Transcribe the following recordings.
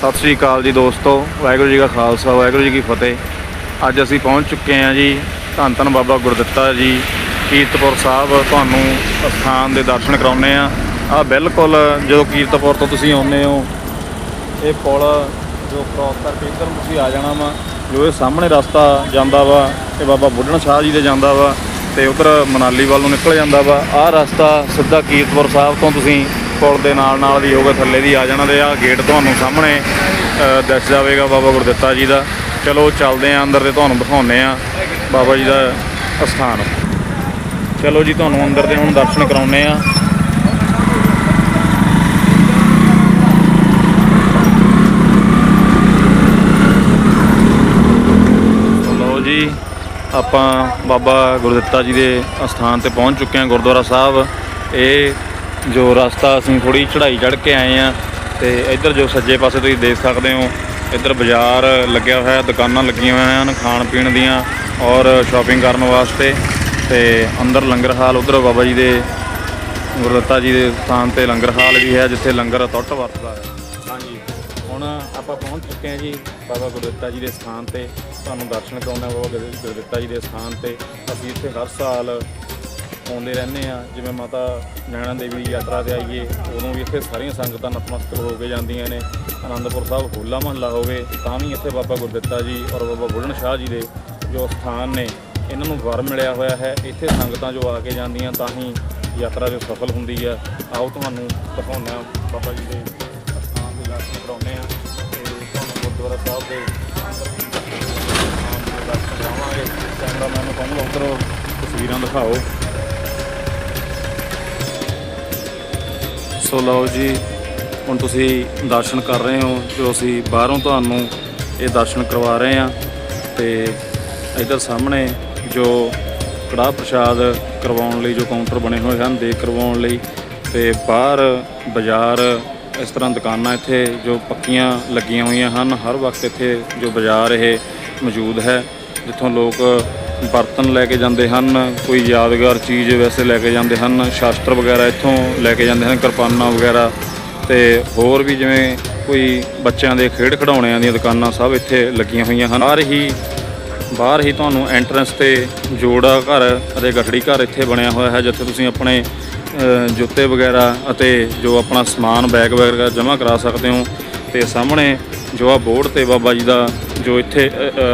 ਸਤਿ ਸ੍ਰੀ ਅਕਾਲ ਜੀ ਦੋਸਤੋ, ਵਾਹਿਗੁਰੂ ਜੀ ਕਾ ਖਾਲਸਾ, ਵਾਹਿਗੁਰੂ ਜੀ ਕੀ ਫਤਿਹ। ਅੱਜ ਅਸੀਂ ਪਹੁੰਚ ਚੁੱਕੇ ਹਾਂ ਜੀ ਧੰਨ ਧੰਨ ਬਾਬਾ ਗੁਰਦਿੱਤਾ ਜੀ, ਕੀਰਤਪੁਰ ਸਾਹਿਬ, ਤੁਹਾਨੂੰ ਅਸਥਾਨ ਦੇ ਦਰਸ਼ਨ ਕਰਾਉਨੇ ਆ ਆ ਬਿਲਕੁਲ ਜਦੋਂ ਕੀਰਤਪੁਰ ਤੋਂ ਤੁਸੀਂ ਆਉਂਦੇ ਹੋ, ਇਹ ਪੁਲ ਜੋ ਕ੍ਰਾਸ ਕਰਕੇ ਇੱਧਰ ਤੁਸੀਂ ਆ ਜਾਣਾ ਵਾ, ਜੋ ਇਹ ਸਾਹਮਣੇ ਰਸਤਾ ਜਾਂਦਾ ਵਾ, ਇਹ ਬਾਬਾ ਬੁੱਢਣ ਸ਼ਾਹ ਜੀ ਦੇ ਜਾਂਦਾ ਵਾ ਤੇ ਉਧਰ ਮਨਾਲੀ ਵੱਲ ਨੂੰ ਨਿਕਲ ਜਾਂਦਾ ਵਾ। ਆਹ ਰਸਤਾ ਸਿੱਧਾ ਕੀਰਤਪੁਰ ਸਾਹਿਬ ਤੋਂ ਤੁਸੀਂ ਪੁਲ ਦੇ ਨਾਲ ਨਾਲ ਦੀ ਹੋਗਾ ਥੱਲੇ ਦੀ ਆ ਜਾਣਾ ਤੇ ਆਹ ਗੇਟ ਤੁਹਾਨੂੰ ਸਾਹਮਣੇ ਦੱਸ ਜਾਵੇਗਾ ਬਾਬਾ ਗੁਰਦਿੱਤਾ ਜੀ ਦਾ। ਚਲੋ ਚੱਲਦੇ ਆਂ, ਅੰਦਰ ਤੇ ਤੁਹਾਨੂੰ ਦਿਖਾਉਂਦੇ ਆ ਬਾਬਾ ਜੀ ਦਾ ਅਸਥਾਨ। ਚਲੋ ਜੀ, ਤੁਹਾਨੂੰ ਅੰਦਰ ਦੇ ਹੁਣ ਦਰਸ਼ਨ ਕਰਾਉਂਦੇ ਆ। ਲਓ ਜੀ, ਆਪਾਂ ਬਾਬਾ ਗੁਰਦਿੱਤਾ ਜੀ ਦੇ ਅਸਥਾਨ ਤੇ ਪਹੁੰਚ ਚੁੱਕੇ ਹਾਂ ਗੁਰਦੁਆਰਾ ਸਾਹਿਬ। ਇਹ ਜੋ ਰਸਤਾ ਅਸੀਂ ਥੋੜੀ ਚੜ੍ਹਾਈ ਚੜ੍ਹ ਕੇ ਆਏ ਆ ਤੇ ਇੱਧਰ ਜੋ ਸੱਜੇ ਪਾਸੇ ਤੁਸੀਂ ਦੇਖ ਸਕਦੇ ਹੋ, ਇੱਧਰ ਬਾਜ਼ਾਰ ਲੱਗਿਆ ਹੋਇਆ ਦੁਕਾਨਾਂ ਲੱਗੀਆਂ ਹੋਈਆਂ ਹਨ ਖਾਣ ਪੀਣ ਦੀਆਂ ਔਰ ਸ਼ਾਪਿੰਗ ਕਰਨ ਵਾਸਤੇ ਤੇ ਅੰਦਰ ਲੰਗਰ ਹਾਲ ਉਧਰ ਬਾਬਾ ਜੀ ਦੇ, ਗੁਰਦਿੱਤਾ ਜੀ ਦੇ ਸਥਾਨ ਤੇ ਲੰਗਰ ਹਾਲ ਵੀ ਹੈ ਜਿੱਥੇ ਲੰਗਰ ਟੁੱਟ ਵਰਤਦਾ ਹੈ। ਹਾਂਜੀ, ਹੁਣ ਆਪਾਂ ਪਹੁੰਚ ਚੁੱਕੇ ਹਾਂ ਜੀ ਬਾਬਾ ਗੁਰਦਿੱਤਾ ਜੀ ਦੇ ਸਥਾਨ ਤੇ। ਤੁਹਾਨੂੰ ਦਰਸ਼ਨ ਕਰਾਉਣਾ ਬਾਬਾ ਗੁਰ- ਗੁਰਦਿੱਤਾ ਜੀ ਦੇ ਸਥਾਨ ਤੇ। ਅਸੀਂ ਇੱਥੇ ਹਰ ਸਾਲ ਆਉਂਦੇ ਰਹਿੰਦੇ ਆ ਜਿਵੇਂ ਮਾਤਾ ਨੈਣਾ ਦੇਵੀ ਦੀ ਯਾਤਰਾ ਤੇ ਆਈਏ, ਉਦੋਂ ਵੀ ਇੱਥੇ ਸਾਰੀਆਂ ਸੰਗਤਾਂ ਨਤਮਸਤਕ ਹੋ ਕੇ ਜਾਂਦੀਆਂ ਨੇ। ਆਨੰਦਪੁਰ ਸਾਹਿਬ ਹੋਲਾ ਮਹੱਲਾ ਹੋਵੇ, ਤਾਂ ਵੀ ਇੱਥੇ ਬਾਬਾ ਗੁਰਦਿੱਤਾ ਜੀ ਔਰ ਬਾਬਾ ਬੁੱਢਣ ਸ਼ਾਹ ਜੀ ਦੇ ਜੋ ਸਥਾਨ ਨੇ, ਇਹਨਾਂ ਨੂੰ ਵਰ ਮਿਲਿਆ ਹੋਇਆ ਹੈ। ਇੱਥੇ ਸੰਗਤਾਂ ਜੋ ਆ ਕੇ ਜਾਂਦੀਆਂ, ਤਾਂ ਹੀ ਯਾਤਰਾ ਜੋ ਸਫਲ ਹੁੰਦੀ ਹੈ। ਆਓ ਤੁਹਾਨੂੰ ਦਿਖਾਉਂਦੇ ਹਾਂ, ਬਾਬਾ ਜੀ ਦੇ ਸਥਾਨ ਦੇ ਦਰਸ਼ਨ ਕਰਾਉਂਦੇ ਆ ਤੇ ਤੁਹਾਨੂੰ ਗੁਰਦੁਆਰਾ ਸਾਹਿਬ ਦੇ ਦਰਸ਼ਨ ਕਰਾਵਾਂਗੇ ਕੈਮਰਾਮੈਨ ਨੂੰ ਕਹੂੰਗਾ, ਉੱਧਰ ਤਸਵੀਰਾਂ ਦਿਖਾਓ। ਸੋ ਲਓ ਜੀ, ਹੁਣ ਤੁਸੀਂ ਦਰਸ਼ਨ ਕਰ ਰਹੇ ਹੋ, ਜੋ ਅਸੀਂ ਬਾਹਰੋਂ ਤੁਹਾਨੂੰ ਇਹ ਦਰਸ਼ਨ ਕਰਵਾ ਰਹੇ ਹਾਂ ਤੇ ਇਧਰ ਸਾਹਮਣੇ ਜੋ ਕੜਾਹ ਪ੍ਰਸ਼ਾਦ ਕਰਵਾਉਣ ਲਈ ਜੋ ਕਾਊਂਟਰ ਬਣੇ ਹੋਏ ਹਨ, ਦੇਖ ਕਰਵਾਉਣ ਲਈ ਤੇ ਬਾਹਰ ਬਾਜ਼ਾਰ, ਇਸ ਤਰ੍ਹਾਂ ਦੁਕਾਨਾਂ ਇੱਥੇ ਜੋ ਪੱਕੀਆਂ ਲੱਗੀਆਂ ਹੋਈਆਂ ਹਨ, ਹਰ ਵਕਤ ਇੱਥੇ ਜੋ ਬਾਜ਼ਾਰ ਇਹ ਮੌਜੂਦ ਹੈ, ਜਿੱਥੋਂ ਲੋਕ ਬਰਤਨ ਲੈ ਕੇ ਜਾਂਦੇ ਹਨ, ਕੋਈ ਯਾਦਗਾਰ ਚੀਜ਼ ਵੈਸੇ ਲੈ ਕੇ ਜਾਂਦੇ ਹਨ, ਸ਼ਾਸਤਰ ਵਗੈਰਾ ਇੱਥੋਂ ਲੈ ਕੇ ਜਾਂਦੇ ਹਨ, ਕਿਰਪਾਨਾਂ ਵਗੈਰਾ ਤੇ ਹੋਰ ਵੀ ਜਿਵੇਂ ਕੋਈ ਬੱਚਿਆਂ ਦੇ ਖੇਡ ਖਿਡੌਣਿਆਂ ਦੀਆਂ ਦੁਕਾਨਾਂ ਸਭ ਇੱਥੇ ਲੱਗੀਆਂ ਹੋਈਆਂ ਹਨ। ਬਾਹਰ ਹੀ ਬਾਹਰ ਹੀ ਤੁਹਾਨੂੰ ਐਂਟਰੈਂਸ ਤੇ ਜੋੜਾ ਘਰ ਅਤੇ ਗਠੜੀ ਘਰ ਇੱਥੇ ਬਣਿਆ ਹੋਇਆ ਹੈ, ਜਿੱਥੇ ਤੁਸੀਂ ਆਪਣੇ ਜੁੱਤੇ ਵਗੈਰਾ ਅਤੇ ਜੋ ਆਪਣਾ ਸਮਾਨ ਬੈਗ ਵਗੈਰਾ ਜਮ੍ਹਾਂ ਕਰਾ ਸਕਦੇ ਹੋ। ਤੇ ਸਾਹਮਣੇ ਜੋ ਆ ਬੋਰਡ ਤੇ ਬਾਬਾ ਜੀ ਦਾ ਜੋ ਇੱਥੇ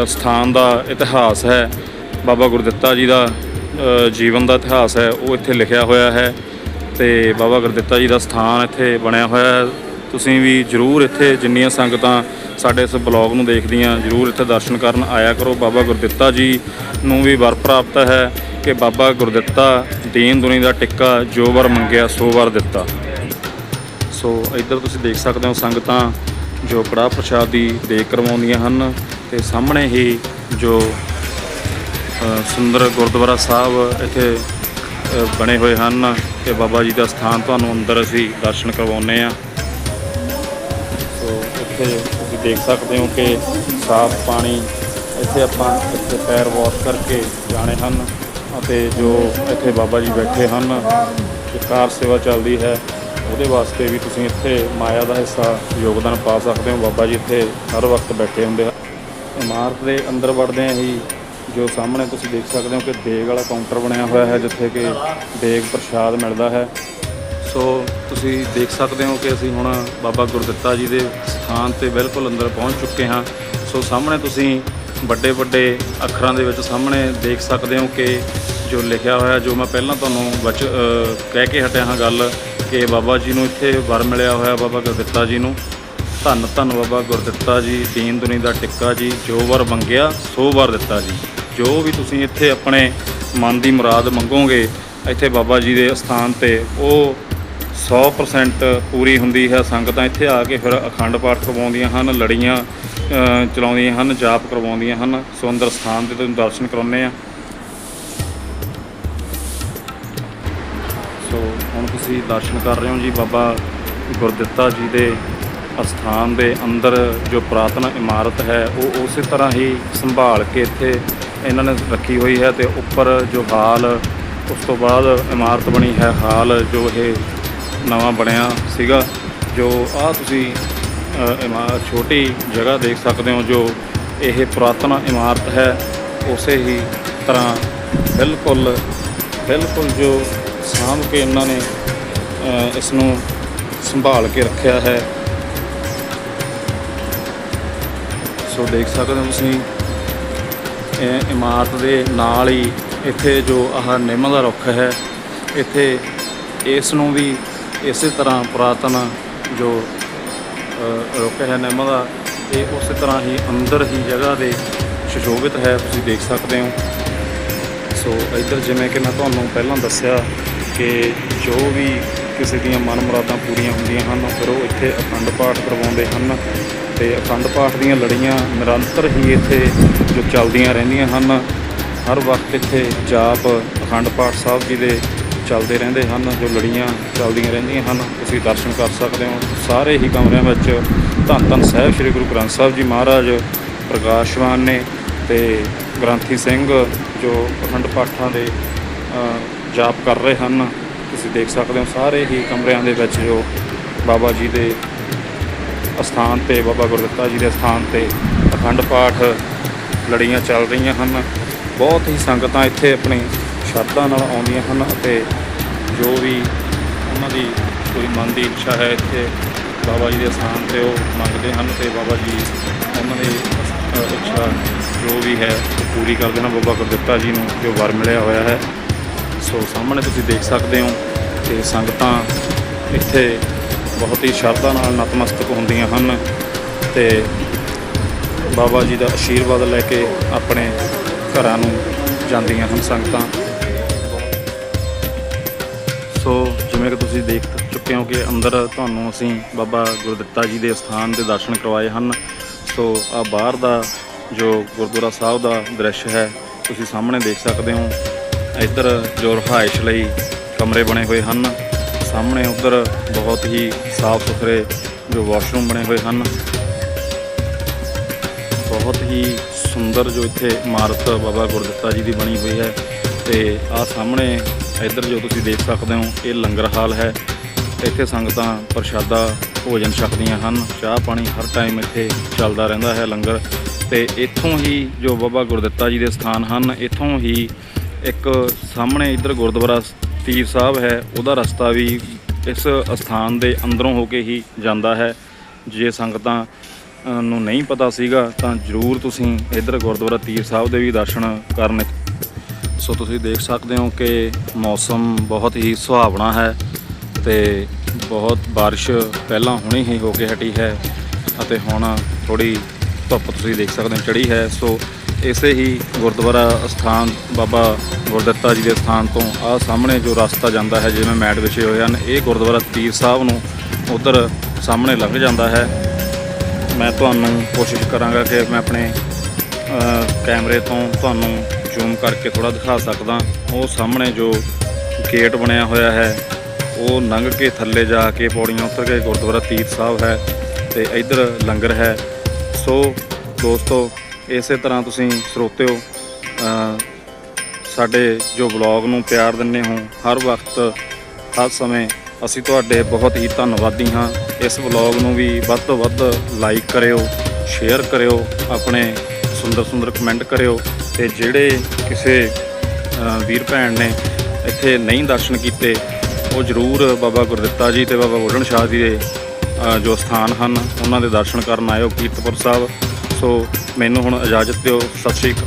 ਸਥਾਨ ਦਾ ਇਤਿਹਾਸ ਹੈ ਬਾਬਾ ਗੁਰਦਿੱਤਾ ਜੀ ਦਾ ਜੀਵਨ ਦਾ ਇਤਿਹਾਸ ਹੈ, ਉਹ ਇੱਥੇ ਲਿਖਿਆ ਹੋਇਆ ਹੈ ਤੇ ਬਾਬਾ ਗੁਰਦਿੱਤਾ ਜੀ ਦਾ ਸਥਾਨ ਇੱਥੇ ਬਣਿਆ ਹੋਇਆ ਹੈ। ਤੁਸੀਂ ਵੀ ਜਰੂਰ ਇੱਥੇ ਜਿੰਨੀਆਂ ਸੰਗਤਾਂ ਸਾਡੇ ਇਸ ਬਲੌਗ ਨੂੰ ਦੇਖਦੀਆਂ, ਜਰੂਰ ਇੱਥੇ ਦਰਸ਼ਨ ਕਰਨ ਆਇਆ ਕਰੋ। ਬਾਬਾ ਗੁਰਦਿੱਤਾ ਜੀ ਨੂੰ ਵੀ ਵਰ ਪ੍ਰਾਪਤ ਹੈ ਕਿ ਬਾਬਾ ਗੁਰਦਿੱਤਾ ਦੀਨ ਦੁਨੀ ਦਾ ਟਿੱਕਾ ਜੋ ਵਰ ਮੰਗਿਆ, ਸੋ ਵਰ ਦਿੱਤਾ। ਸੋ ਇੱਧਰ ਤੁਸੀਂ ਦੇਖ ਸਕਦੇ ਹੋ ਸੰਗਤਾਂ ਜੋ ਕੜਾਹ ਪ੍ਰਸ਼ਾਦ ਦੀ ਦੇਗ ਕਰਵਾਉਂਦੀਆਂ ਹਨ ਤੇ ਸਾਹਮਣੇ ਹੀ ਜੋ ਸੁੰਦਰ ਗੁਰਦੁਆਰਾ ਸਾਹਿਬ ਇੱਥੇ ਬਣੇ ਹੋਏ ਹਨ ਤੇ ਬਾਬਾ ਜੀ ਦਾ ਸਥਾਨ ਤੁਹਾਨੂੰ ਅੰਦਰ ਅਸੀਂ ਦਰਸ਼ਨ ਕਰਵਾਉਂਦੇ ਆ ਸੋ ਇੱਥੇ ਤੁਸੀਂ ਦੇਖ ਸਕਦੇ ਹੋ ਕਿ ਸਾਫ਼ ਪਾਣੀ ਇੱਥੇ ਆਪਾਂ ਇੱਥੇ ਪੈਰ ਵਾਸ਼ ਕਰਕੇ ਜਾਣੇ ਹਨ ਅਤੇ ਜੋ ਇੱਥੇ ਬਾਬਾ ਜੀ ਬੈਠੇ ਹਨ ਕਾਰ ਸੇਵਾ ਚੱਲਦੀ ਹੈ, ਉਹਦੇ ਵਾਸਤੇ ਵੀ ਤੁਸੀਂ ਇੱਥੇ ਮਾਇਆ ਦਾ ਹਿੱਸਾ, ਯੋਗਦਾਨ ਪਾ ਸਕਦੇ ਹੋ। ਬਾਬਾ ਜੀ ਇੱਥੇ ਹਰ ਵਕਤ ਬੈਠੇ ਹੁੰਦੇ ਹਨ। ਇਮਾਰਤ ਦੇ ਅੰਦਰ ਵੜਦਿਆਂ ਹੀ ਜੋ ਸਾਹਮਣੇ ਤੁਸੀਂ ਦੇਖ ਸਕਦੇ ਹੋ ਕਿ ਦੇਗ ਵਾਲਾ ਕਾਊਂਟਰ ਬਣਿਆ ਹੋਇਆ ਹੈ, ਜਿੱਥੇ ਕਿ ਦੇਗ ਪ੍ਰਸ਼ਾਦ ਮਿਲਦਾ ਹੈ। ਸੋ ਤੁਸੀਂ ਦੇਖ ਸਕਦੇ ਹੋ ਕਿ ਅਸੀਂ ਹੁਣ ਬਾਬਾ ਗੁਰਦਿੱਤਾ ਜੀ ਦੇ ਸਥਾਨ ਤੇ ਬਿਲਕੁਲ ਅੰਦਰ ਪਹੁੰਚ ਚੁੱਕੇ ਹਾਂ। ਸੋ ਸਾਹਮਣੇ ਤੁਸੀਂ ਵੱਡੇ ਵੱਡੇ ਅੱਖਰਾਂ ਦੇ ਵਿੱਚ ਸਾਹਮਣੇ ਦੇਖ ਸਕਦੇ ਹੋ ਕਿ ਜੋ ਲਿਖਿਆ ਹੋਇਆ, ਜੋ ਮੈਂ ਪਹਿਲਾਂ ਤੁਹਾਨੂੰ ਬਚ ਕਹਿ ਕੇ ਹਟਿਆ ਹਾਂ ਗੱਲ ਕਿ ਬਾਬਾ ਜੀ ਨੂੰ ਇੱਥੇ ਵਰ ਮਿਲਿਆ ਹੋਇਆ ਬਾਬਾ ਗੁਰਦਿੱਤਾ ਜੀ ਨੂੰ। ਧੰਨ ਧੰਨ ਬਾਬਾ ਗੁਰਦਿੱਤਾ ਜੀ ਦੀਨ ਦੁਨੀ ਦਾ ਟਿੱਕਾ ਜੀ, ਜੋ ਵਰ ਮੰਗਿਆ, ਸੋ ਵਰ ਦਿੱਤਾ ਜੀ। ਜੋ ਵੀ ਤੁਸੀਂ ਇੱਥੇ ਆਪਣੇ ਮਨ ਦੀ ਮੁਰਾਦ ਮੰਗੋਗੇ, ਇੱਥੇ ਬਾਬਾ ਜੀ ਦੇ ਸਥਾਨ ਤੇ ਉਹ 100% ਪੂਰੀ ਹੁੰਦੀ ਹੈ। ਸੰਗਤਾਂ ਇੱਥੇ ਆ ਕੇ ਫਿਰ ਅਖੰਡ ਪਾਠ ਕਰਵਾਉਂਦੀਆਂ ਹਨ, ਲੜੀਆਂ ਚਲਾਉਂਦੀਆਂ ਹਨ, ਜਾਪ ਕਰਵਾਉਂਦੀਆਂ ਹਨ। ਸੁੰਦਰ ਅੰਦਰ ਸਥਾਨ ਦੇ ਤੁਹਾਨੂੰ ਦਰਸ਼ਨ ਕਰਾਉਂਦੇ ਆ ਸੋ, ਹੁਣ ਤੁਸੀਂ ਦਰਸ਼ਨ ਕਰ ਰਹੇ ਹੋ ਜੀ ਬਾਬਾ ਗੁਰਦਿੱਤਾ ਜੀ ਦੇ ਅਸਥਾਨ ਦੇ ਅੰਦਰ, ਜੋ ਪ੍ਰਾਤਨ ਇਮਾਰਤ ਹੈ, ਉਹ ਉਸੇ ਤਰ੍ਹਾਂ ਹੀ ਸੰਭਾਲ ਕੇ ਇੱਥੇ ਇਹਨਾਂ ਨੇ ਰੱਖੀ ਹੋਈ ਹੈ ਤੇ ਉੱਪਰ ਜੋ ਹਾਲ ਉਸ ਤੋਂ ਬਾਅਦ ਇਮਾਰਤ ਬਣੀ ਹੈ ਹਾਲ ਜੋ ਇਹ ਨਵਾਂ ਬਣਿਆ ਸੀਗਾ ਜੋ ਆ ਤੁਸੀਂ ਅ, ਇਮਾ- ਛੋਟੀ ਜਗ੍ਹਾ ਦੇਖ ਸਕਦੇ ਹੋ ਜੋ ਇਹ ਪੁਰਾਤਨ ਇਮਾਰਤ ਹੈ ਉਸੇ ਹੀ ਤਰ੍ਹਾਂ ਬਿਲਕੁਲ ਬਿਲਕੁਲ ਜੋ ਸਾਂਭ ਕੇ ਇਹਨਾਂ ਨੇ ਇਸ ਨੂੰ ਸੰਭਾਲ ਕੇ ਰੱਖਿਆ ਹੈ। ਸੋ ਦੇਖ ਸਕਦੇ ਹੋ ਤੁਸੀਂ ਇਮਾਰਤ ਦੇ ਨਾਲ ਹੀ ਇੱਥੇ ਜੋ ਆਹ ਨਿੰਮ ਦਾ ਰੁੱਖ ਹੈ, ਇੱਥੇ ਇਸ ਨੂੰ ਵੀ ਇਸੇ ਤਰ੍ਹਾਂ ਪੁਰਾਤਨ ਜੋ ਰੁੱਖ ਹੈ ਨਿੰਮ ਦਾ, ਇਹ ਉਸੇ ਤਰ੍ਹਾਂ ਹੀ ਅੰਦਰ ਹੀ ਜਗ੍ਹਾ ਦੇ ਸੁਸ਼ੋਭਿਤ ਹੈ, ਤੁਸੀਂ ਦੇਖ ਸਕਦੇ ਹੋ। ਸੋ ਇੱਧਰ ਜਿਵੇਂ ਕਿ ਮੈਂ ਤੁਹਾਨੂੰ ਪਹਿਲਾਂ ਦੱਸਿਆ ਕਿ ਜੋ ਵੀ ਕਿਸੇ ਦੀਆਂ ਮਨ ਮੁਰਾਦਾਂ ਪੂਰੀਆਂ ਹੁੰਦੀਆਂ ਹਨ, ਫਿਰ ਉਹ ਇੱਥੇ ਅਖੰਡ ਪਾਠ ਕਰਵਾਉਂਦੇ ਹਨ ਤੇ ਅਖੰਡ ਪਾਠ ਦੀਆਂ ਲੜੀਆਂ ਨਿਰੰਤਰ ਹੀ ਇੱਥੇ ਜੋ ਚੱਲਦੀਆਂ ਰਹਿੰਦੀਆਂ ਹਨ, ਹਰ ਵਕਤ ਇੱਥੇ ਜਾਪ, ਅਖੰਡ ਪਾਠ ਸਾਹਿਬ ਜੀ ਦੇ ਚੱਲਦੇ ਰਹਿੰਦੇ ਹਨ, ਜੋ ਲੜੀਆਂ ਚੱਲਦੀਆਂ ਰਹਿੰਦੀਆਂ ਹਨ, ਤੁਸੀਂ ਦਰਸ਼ਨ ਕਰ ਸਕਦੇ ਹੋ। ਸਾਰੇ ਹੀ ਕਮਰਿਆਂ ਵਿੱਚ ਧੰਨ ਧੰਨ ਸਾਹਿਬ, ਸ੍ਰੀ ਗੁਰੂ ਗ੍ਰੰਥ ਸਾਹਿਬ ਜੀ ਮਹਾਰਾਜ ਪ੍ਰਕਾਸ਼ਵਾਨ ਨੇ ਤੇ ਗ੍ਰੰਥੀ ਸਿੰਘ ਜੋ ਅਖੰਡ ਪਾਠਾਂ ਦੇ ਜਾਪ ਕਰ ਰਹੇ ਹਨ। ਤੁਸੀਂ ਦੇਖ ਸਕਦੇ ਹੋ ਸਾਰੇ ਹੀ ਕਮਰਿਆਂ ਦੇ ਵਿੱਚ ਜੋ ਬਾਬਾ ਜੀ ਦੇ ਅਸਥਾਨ ਤੇ, ਬਾਬਾ ਗੁਰਦਿੱਤਾ ਜੀ ਦੇ ਅਸਥਾਨ ਤੇ ਅਖੰਡ ਪਾਠ ਲੜੀਆਂ ਚੱਲ ਰਹੀਆਂ ਹਨ। ਬਹੁਤ ਹੀ ਸੰਗਤਾਂ ਇੱਥੇ ਆਪਣੀ ਸ਼ਰਧਾ ਨਾਲ ਆਉਂਦੀਆਂ ਹਨ ਅਤੇ ਜੋ ਵੀ ਉਹਨਾਂ ਦੀ ਕੋਈ ਮਨ ਦੀ ਇੱਛਾ ਹੈ, ਇੱਥੇ ਬਾਬਾ ਜੀ ਦੇ ਅਸਥਾਨ ਤੇ ਉਹ ਮੰਗਦੇ ਹਨ ਤੇ ਬਾਬਾ ਜੀ ਉਹਨਾਂ ਦੀ ਇੱਛਾ ਜੋ ਵੀ ਹੈ, ਉਹ ਪੂਰੀ ਕਰਦੇ ਹਨ। ਬਾਬਾ ਗੁਰਦਿੱਤਾ ਜੀ ਨੂੰ ਜੋ ਵਰ ਮਿਲਿਆ ਹੋਇਆ ਹੈ। ਸੋ ਸਾਹਮਣੇ ਤੁਸੀਂ ਦੇਖ ਸਕਦੇ ਹੋ ਕਿ ਸੰਗਤਾਂ ਇੱਥੇ ਬਹੁਤ ਹੀ ਸ਼ਰਧਾ ਨਾਲ ਨਤਮਸਤਕ ਹੁੰਦੀਆਂ ਹਨ ਤੇ ਬਾਬਾ ਜੀ ਦਾ ਆਸ਼ੀਰਵਾਦ ਲੈ ਕੇ ਆਪਣੇ ਘਰਾਂ ਨੂੰ ਜਾਂਦੀਆਂ ਹਨ ਸੰਗਤਾਂ। ਸੋ ਜਿਵੇਂ ਕਿ ਤੁਸੀਂ ਦੇਖ ਚੁੱਕੇ ਹੋ ਕਿ ਅੰਦਰ ਤੁਹਾਨੂੰ ਅਸੀਂ ਬਾਬਾ ਗੁਰਦਿੱਤਾ ਜੀ ਦੇ ਸਥਾਨ ਦੇ ਦਰਸ਼ਨ ਕਰਵਾਏ ਹਨ। ਸੋ ਆ ਬਾਹਰ ਦਾ ਜੋ ਗੁਰਦੁਆਰਾ ਸਾਹਿਬ ਦਾ ਦ੍ਰਿਸ਼ ਹੈ, ਤੁਸੀਂ ਸਾਹਮਣੇ ਦੇਖ ਸਕਦੇ ਹੋ ਇੱਧਰ ਜੋ ਰਹਾਇਸ਼ ਲਈ ਕਮਰੇ ਬਣੇ ਹੋਏ ਹਨ। ਸਾਹਮਣੇ ਉੱਧਰ ਬਹੁਤ ਹੀ ਸਾਫ਼ ਸੁਥਰੇ ਜੋ ਵਾਸ਼ਰੂਮ ਬਣੇ ਹੋਏ ਹਨ। ਬਹੁਤ ਹੀ ਸੁੰਦਰ ਜੋ ਇੱਥੇ ਇਮਾਰਤ ਬਾਬਾ ਗੁਰਦਿੱਤਾ ਜੀ ਦੀ ਬਣੀ ਹੋਈ ਹੈ ਤੇ ਆ ਸਾਹਮਣੇ ਇੱਧਰ ਜੋ ਤੁਸੀਂ ਦੇਖ ਸਕਦੇ ਹੋ, ਇਹ ਲੰਗਰ ਹਾਲ ਹੈ। ਇੱਥੇ ਸੰਗਤਾਂ ਪ੍ਰਸ਼ਾਦਾ, ਭੋਜਨ ਛਕਦੀਆਂ ਹਨ। ਚਾਹ ਪਾਣੀ ਹਰ ਟਾਈਮ ਇੱਥੇ ਚੱਲਦਾ ਰਹਿੰਦਾ ਹੈ ਲੰਗਰ। ਤੇ ਇੱਥੋਂ ਹੀ ਜੋ ਬਾਬਾ ਗੁਰਦਿੱਤਾ ਜੀ ਦੇ ਸਥਾਨ ਹਨ, ਇੱਥੋਂ ਹੀ ਇੱਕ ਸਾਹਮਣੇ ਇੱਧਰ ਗੁਰਦੁਆਰਾ ਤੀਰ ਸਾਹਿਬ ਹੈ, ਉਹਦਾ ਰਸਤਾ ਵੀ ਇਸ ਅਸਥਾਨ ਦੇ ਅੰਦਰੋਂ ਹੋ ਕੇ ਹੀ ਜਾਂਦਾ ਹੈ। ਜੇ ਸੰਗਤਾਂ ਨੂੰ ਨਹੀਂ ਪਤਾ ਸੀਗਾ, ਤਾਂ ਜਰੂਰ ਤੁਸੀਂ ਇੱਧਰ ਗੁਰਦੁਆਰਾ ਤੀਰ ਸਾਹਿਬ ਦੇ ਵੀ ਦਰਸ਼ਨ ਕਰਨ। ਸੋ ਤੁਸੀਂ ਦੇਖ ਸਕਦੇ ਹੋ ਕਿ ਮੌਸਮ ਬਹੁਤ ਹੀ ਸੁਹਾਵਣਾ ਹੈ ਤੇ ਬਹੁਤ ਬਾਰਿਸ਼ ਪਹਿਲਾਂ ਹੁਣੇ ਹੀ ਹੋ ਕੇ ਹਟੀ ਹੈ ਅਤੇ ਹੁਣ ਥੋੜੀ ਧੁੱਪ ਤੁਸੀਂ ਦੇਖ ਸਕਦੇ ਹੋ ਚੜੀ ਹੈ। ਸੋ ਇਸੇ ਹੀ ਗੁਰਦੁਆਰਾ ਸਥਾਨ ਬਾਬਾ ਗੁਰਦੱਤਾ ਜੀ ਦੇ ਸਥਾਨ ਤੋਂ ਆਹ ਸਾਹਮਣੇ ਜੋ ਰਸਤਾ ਜਾਂਦਾ ਹੈ, ਜਿਵੇਂ ਮੈਟ ਵਿਛੇ ਹੋਏ ਹਨ, ਇਹ ਗੁਰਦੁਆਰਾ ਤੀਰ ਸਾਹਿਬ ਨੂੰ ਉਧਰ ਸਾਹਮਣੇ ਲੰਘ ਜਾਂਦਾ ਹੈ। ਮੈਂ ਤੁਹਾਨੂੰ ਕੋਸ਼ਿਸ਼ ਕਰਾਂਗਾ ਕਿ ਮੈਂ ਆਪਣੇ ਕੈਮਰੇ ਤੋਂ ਤੁਹਾਨੂੰ ਜ਼ੂਮ ਕਰਕੇ ਥੋੜਾ ਦਿਖਾ ਸਕਦਾ। ਉਹ ਸਾਹਮਣੇ ਜੋ ਗੇਟ ਬਣਿਆ ਹੋਇਆ ਹੈ, ਉਹ ਲੰਘ ਕੇ ਥੱਲੇ ਜਾ ਕੇ ਪੌੜੀਆਂ ਉਤਰ ਕੇ ਗੁਰਦੁਆਰਾ ਤੀਰ ਸਾਹਿਬ ਹੈ ਤੇ ਇੱਧਰ ਲੰਗਰ ਹੈ। ਸੋ ਦੋਸਤੋ ਇਸੇ ਤਰ੍ਹਾਂ ਤੁਸੀਂ ਸਰੋਤਿਓ ਅ, ਸਾਡੇ ਜੋ ਵਲੌਗ ਨੂੰ ਪਿਆਰ ਦਿੰਦੇ ਹੋ ਹਰ ਵਕਤ ਹਰ ਸਮੇਂ ਅਸੀਂ ਤੁਹਾਡੇ ਬਹੁਤ ਹੀ ਧੰਨਵਾਦੀ ਹਾਂ। ਇਸ ਵਲੌਗ ਨੂੰ ਵੀ ਵੱਧ ਤੋਂ ਵੱਧ ਲਾਈਕ ਕਰਿਓ ਸ਼ੇਅਰ ਕਰਿਓ ਆਪਣੇ ਸੁੰਦਰ ਸੁੰਦਰ ਕਮੈਂਟ ਕਰਿਓ ਤੇ ਜਿਹੜੇ ਕਿਸੇ ਵੀਰ ਭੈਣ ਨੇ ਇੱਥੇ ਨਹੀਂ ਦਰਸ਼ਨ ਕੀਤੇ ਉਹ ਜਰੂਰ ਬਾਬਾ ਗੁਰਦਿੱਤਾ ਜੀ ਤੇ ਬਾਬਾ ਬੁੱਢਣ ਸ਼ਾਹ ਜੀ ਦੇ ਜੋ ਸਥਾਨ ਹਨ ਉਹਨਾਂ ਦੇ ਦਰਸ਼ਨ ਕਰਨ ਆਇਓ ਕੀਰਤਪੁਰ ਸਾਹਿਬ। ਸੋ ਮੈਨੂੰ ਹੁਣ ਇਜਾਜ਼ਤ ਦਿਓ। ਸਤਿ ਸ਼੍ਰੀ ਅਕਾਲ।